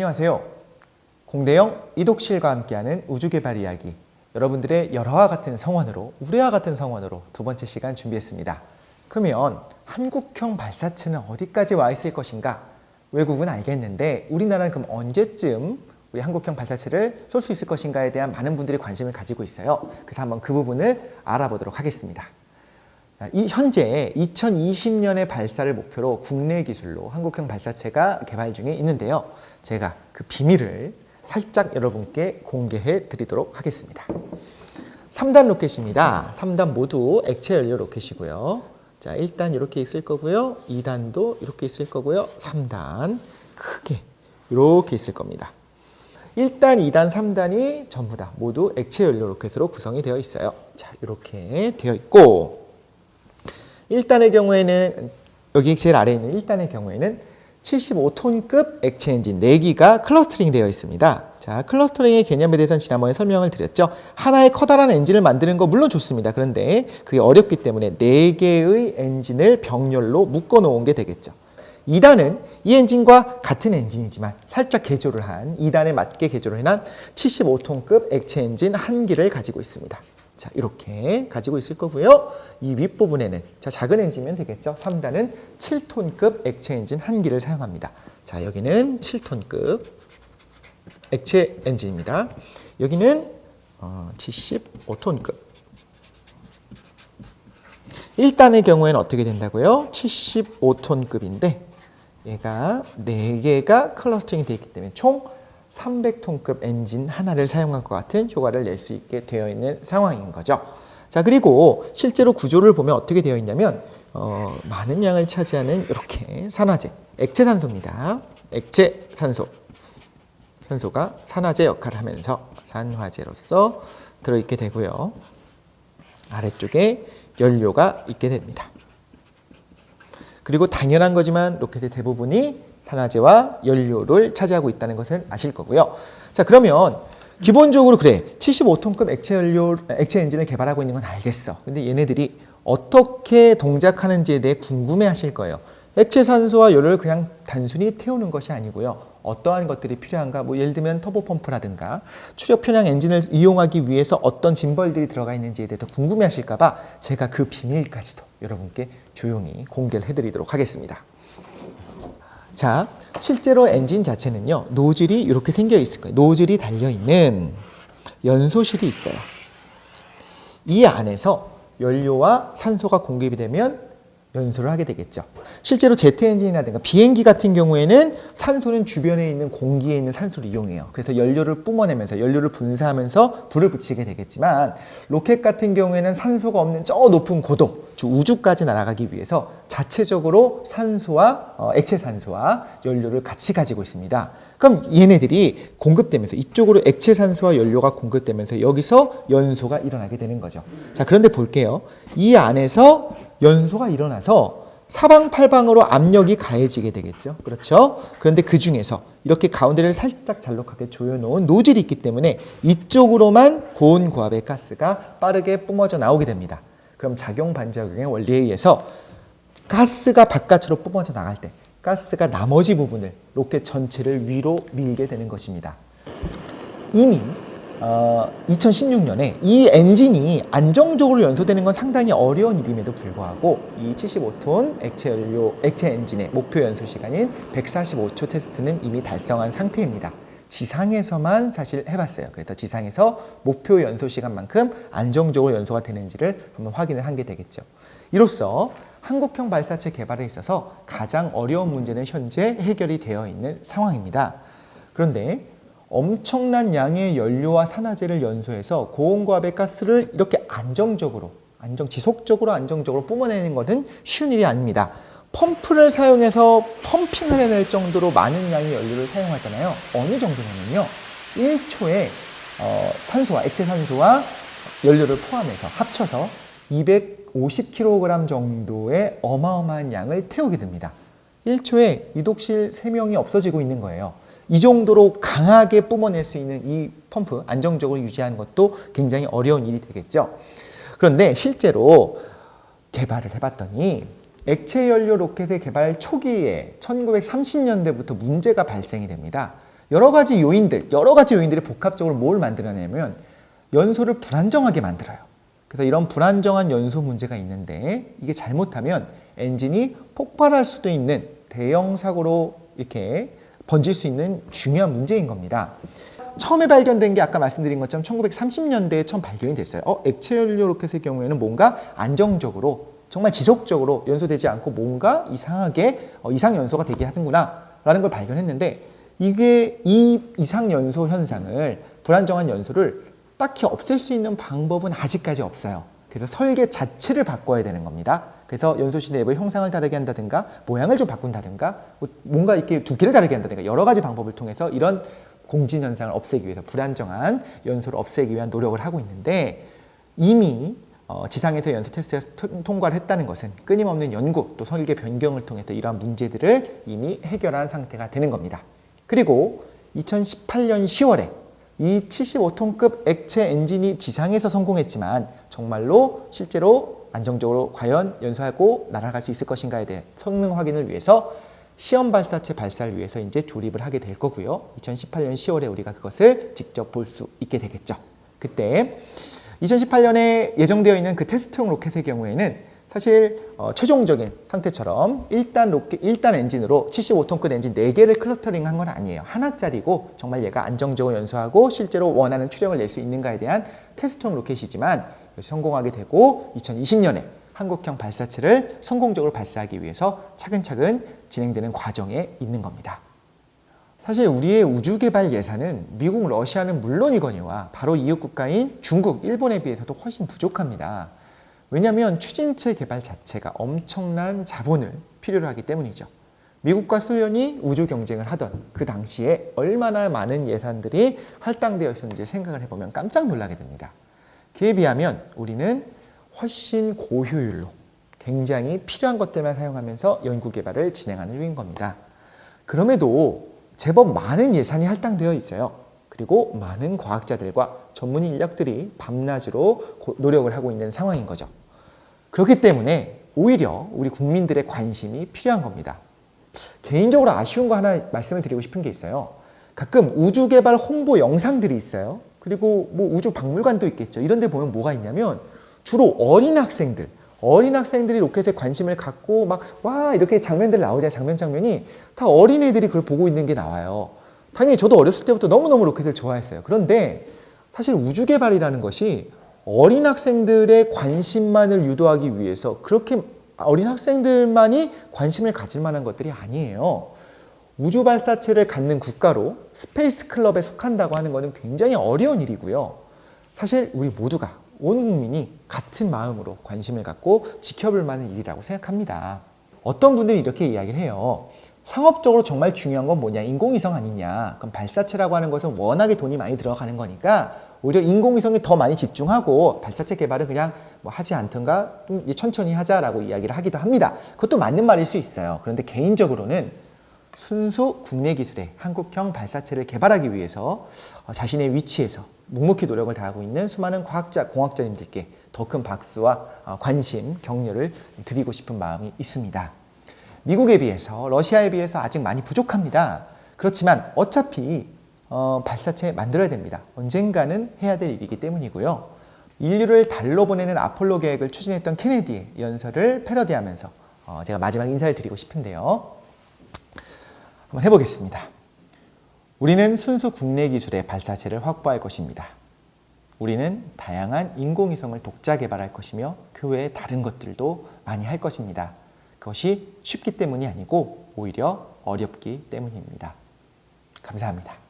안녕하세요. 공대영 이독실과 함께하는 우주개발 이야기. 여러분들의 열화와 같은 성원으로, 우레와 같은 성원으로 두 번째 시간 준비했습니다. 그러면 한국형 발사체는 어디까지 와 있을 것인가? 외국은 알겠는데 우리나라는 그럼 언제쯤 우리 한국형 발사체를 쏠 수 있을 것인가에 대한 많은 분들이 관심을 가지고 있어요. 그래서 한번 그 부분을 알아보도록 하겠습니다. 이 현재 2020년의 발사를 목표로 국내 기술로 한국형 발사체가 개발 중에 있는데요. 제가 그 비밀을 살짝 여러분께 공개해 드리도록 하겠습니다. 3단 로켓입니다. 3단 모두 액체 연료 로켓이고요. 자, 1단 이렇게 있을 거고요. 2단도 이렇게 있을 거고요. 3단 크게 이렇게 있을 겁니다. 1단, 2단, 3단이 전부 다 모두 액체 연료 로켓으로 구성이 되어 있어요. 자, 이렇게 되어 있고 1단의 경우에는 여기 제일 아래에 있는 1단의 경우에는 75톤급 액체 엔진 4기가 클러스터링 되어 있습니다. 자, 클러스터링의 개념에 대해서는 지난번에 설명을 드렸죠. 하나의 커다란 엔진을 만드는 거 물론 좋습니다. 그런데 그게 어렵기 때문에 4개의 엔진을 병렬로 묶어 놓은 게 되겠죠. 2단은 이 엔진과 같은 엔진이지만 살짝 개조를 한 2단에 맞게 개조를 해놓은 75톤급 액체 엔진 한 기를 가지고 있습니다. 자, 이렇게 가지고 있을 거고요. 이 윗부분에는 자, 작은 엔진이면 되겠죠. 3단은 7톤급 액체 엔진 한 기를 사용합니다. 자, 여기는 7톤급 액체 엔진입니다. 여기는 어, 75톤급. 1단의 경우에는 어떻게 된다고요? 75톤급인데 얘가 4개가 클러스팅이 되어 있기 때문에 총 300톤급 엔진 하나를 사용한 것 같은 효과를 낼 수 있게 되어 있는 상황인 거죠. 자, 그리고 실제로 구조를 보면 어떻게 되어 있냐면, 어, 많은 양을 차지하는 이렇게 산화제, 액체 산소입니다. 액체 산소. 산소가 산화제 역할을 하면서 산화제로서 들어있게 되고요. 아래쪽에 연료가 있게 됩니다. 그리고 당연한 거지만 로켓의 대부분이 산화제와 연료를 차지하고 있다는 것을 아실 거고요. 자, 그러면 기본적으로 그래. 75톤급 액체 연료 액체 엔진을 개발하고 있는 건 알겠어. 근데 얘네들이 어떻게 동작하는지에 대해 궁금해 하실 거예요. 액체 산소와 연료를 그냥 단순히 태우는 것이 아니고요. 어떠한 것들이 필요한가? 뭐 예를 들면 터보 펌프라든가 추력 편향 엔진을 이용하기 위해서 어떤 짐벌들이 들어가 있는지에 대해서 궁금해 하실까 봐 제가 그 비밀까지도 여러분께 조용히 공개를 해 드리도록 하겠습니다. 자, 실제로 엔진 자체는요, 노즐이 이렇게 생겨 있을 거예요. 노즐이 달려 있는 연소실이 있어요. 이 안에서 연료와 산소가 공급이 되면 연소를 하게 되겠죠. 실제로 제트 엔진이라든가 비행기 같은 경우에는 산소는 주변에 있는 공기에 있는 산소를 이용해요. 그래서 연료를 뿜어내면서 연료를 분사하면서 불을 붙이게 되겠지만 로켓 같은 경우에는 산소가 없는 저 높은 고도, 즉 우주까지 날아가기 위해서 자체적으로 산소와 어, 액체 산소와 연료를 같이 가지고 있습니다. 그럼 얘네들이 공급되면서 이쪽으로 액체 산소와 연료가 공급되면서 여기서 연소가 일어나게 되는 거죠. 자, 그런데 볼게요. 이 안에서 연소가 일어나서 사방팔방으로 압력이 가해지게 되겠죠. 그렇죠? 그런데 그 중에서 이렇게 가운데를 살짝 잘록하게 조여놓은 노즐이 있기 때문에 이쪽으로만 고온 고압의 가스가 빠르게 뿜어져 나오게 됩니다. 그럼 작용 반작용의 원리에 의해서 가스가 바깥으로 뿜어져 나갈 때 가스가 나머지 부분을 로켓 전체를 위로 밀게 되는 것입니다. 이미 어, 2016년에 이 엔진이 안정적으로 연소되는 건 상당히 어려운 일임에도 불구하고 이 75톤 액체 연료 액체 엔진의 목표 연소 시간인 145초 테스트는 이미 달성한 상태입니다. 지상에서만 사실 해봤어요. 그래서 지상에서 목표 연소 시간만큼 안정적으로 연소가 되는지를 한번 확인을 한 게 되겠죠. 이로써 한국형 발사체 개발에 있어서 가장 어려운 문제는 현재 해결이 되어 있는 상황입니다. 그런데 엄청난 양의 연료와 산화제를 연소해서 고온고압의 가스를 이렇게 안정적으로, 안정, 지속적으로 안정적으로 뿜어내는 것은 쉬운 일이 아닙니다. 펌프를 사용해서 펌핑을 해낼 정도로 많은 양의 연료를 사용하잖아요. 어느 정도냐면요. 1초에 어, 산소와 액체 산소와 연료를 포함해서 합쳐서 250kg 정도의 어마어마한 양을 태우게 됩니다. 1초에 이독실 3명이 없어지고 있는 거예요. 이 정도로 강하게 뿜어낼 수 있는 이 펌프 안정적으로 유지하는 것도 굉장히 어려운 일이 되겠죠. 그런데 실제로 개발을 해봤더니 액체 연료 로켓의 개발 초기에 1930년대부터 문제가 발생이 됩니다. 여러 가지 요인들, 여러 가지 요인들이 복합적으로 뭘 만들어내냐면 연소를 불안정하게 만들어요. 그래서 이런 불안정한 연소 문제가 있는데 이게 잘못하면 엔진이 폭발할 수도 있는 대형 사고로 이렇게 번질 수 있는 중요한 문제인 겁니다. 처음에 발견된 게 아까 말씀드린 것처럼 1930년대에 처음 발견이 됐어요. 어, 액체 연료 로켓의 경우에는 뭔가 안정적으로 정말 지속적으로 연소되지 않고 뭔가 이상하게 어, 이상 연소가 되게 하는구나라는 걸 발견했는데 이게 이 이상 연소 현상을 불안정한 연소를 딱히 없앨 수 있는 방법은 아직까지 없어요. 그래서 설계 자체를 바꿔야 되는 겁니다. 그래서 연소실 내부의 형상을 다르게 한다든가 모양을 좀 바꾼다든가 뭐 뭔가 이렇게 두께를 다르게 한다든가 여러 가지 방법을 통해서 이런 공진 현상을 없애기 위해서 불안정한 연소를 없애기 위한 노력을 하고 있는데 이미 어, 지상에서 연소 테스트에서 토- 통과를 했다는 것은 끊임없는 연구 또 설계 변경을 통해서 이러한 문제들을 이미 해결한 상태가 되는 겁니다. 그리고 2018년 10월에 이 75톤급 액체 엔진이 지상에서 성공했지만 정말로 실제로 안정적으로 과연 연소하고 날아갈 수 있을 것인가에 대한 성능 확인을 위해서 시험 발사체 발사를 위해서 이제 조립을 하게 될 거고요. 2018년 10월에 우리가 그것을 직접 볼 수 있게 되겠죠. 그때 2018년에 예정되어 있는 그 테스트용 로켓의 경우에는 사실 어, 최종적인 상태처럼 1단 로켓, 1단 엔진으로 75톤급 엔진 4개를 클러스터링 한 건 아니에요. 하나짜리고 정말 얘가 안정적으로 연소하고 실제로 원하는 추력을 낼 수 있는가에 대한 테스트용 로켓이지만 성공하게 되고 2020년에 한국형 발사체를 성공적으로 발사하기 위해서 차근차근 진행되는 과정에 있는 겁니다. 사실 우리의 우주 개발 예산은 미국, 러시아는 물론이거니와 바로 이웃 국가인 중국, 일본에 비해서도 훨씬 부족합니다. 왜냐하면 추진체 개발 자체가 엄청난 자본을 필요로 하기 때문이죠. 미국과 소련이 우주 경쟁을 하던 그 당시에 얼마나 많은 예산들이 할당되어 있었는지 생각을 해보면 깜짝 놀라게 됩니다. 그에 비하면 우리는 훨씬 고효율로 굉장히 필요한 것들만 사용하면서 연구 개발을 진행하는 중인 겁니다. 그럼에도 제법 많은 예산이 할당되어 있어요. 그리고 많은 과학자들과 전문 인력들이 밤낮으로 고- 노력을 하고 있는 상황인 거죠. 그렇기 때문에 오히려 우리 국민들의 관심이 필요한 겁니다. 개인적으로 아쉬운 거 하나 말씀을 드리고 싶은 게 있어요. 가끔 우주 개발 홍보 영상들이 있어요. 그리고 뭐 우주 박물관도 있겠죠. 이런 데 보면 뭐가 있냐면 주로 어린 학생들, 어린 학생들이 로켓에 관심을 갖고 막 와 이렇게 장면들 나오잖아요. 장면 장면이 다 어린애들이 그걸 보고 있는 게 나와요. 당연히 저도 어렸을 때부터 너무너무 로켓을 좋아했어요. 그런데 사실 우주 개발이라는 것이 어린 학생들의 관심만을 유도하기 위해서 그렇게 어린 학생들만이 관심을 가질 만한 것들이 아니에요. 우주 발사체를 갖는 국가로 스페이스 클럽에 속한다고 하는 것은 굉장히 어려운 일이고요. 사실 우리 모두가 온 국민이 같은 마음으로 관심을 갖고 지켜볼 만한 일이라고 생각합니다. 어떤 분들이 이렇게 이야기를 해요. 상업적으로 정말 중요한 건 뭐냐? 인공위성 아니냐? 그럼 발사체라고 하는 것은 워낙에 돈이 많이 들어가는 거니까 오히려 인공위성에 더 많이 집중하고 발사체 개발은 그냥 뭐 하지 않던가 좀 천천히 하자라고 이야기를 하기도 합니다. 그것도 맞는 말일 수 있어요. 그런데 개인적으로는 순수 국내 기술의 한국형 발사체를 개발하기 위해서 어, 자신의 위치에서 묵묵히 노력을 다하고 있는 수많은 과학자, 공학자님들께 더 큰 박수와 어, 관심, 격려를 드리고 싶은 마음이 있습니다. 미국에 비해서 러시아에 비해서 아직 많이 부족합니다. 그렇지만 어차피 어, 발사체 만들어야 됩니다. 언젠가는 해야 될 일이기 때문이고요. 인류를 달로 보내는 아폴로 계획을 추진했던 케네디의 연설을 패러디하면서 어, 제가 마지막 인사를 드리고 싶은데요. 한번 해보겠습니다. 우리는 순수 국내 기술의 발사체를 확보할 것입니다. 우리는 다양한 인공위성을 독자 개발할 것이며 그 외에 다른 것들도 많이 할 것입니다. 그것이 쉽기 때문이 아니고 오히려 어렵기 때문입니다. 감사합니다.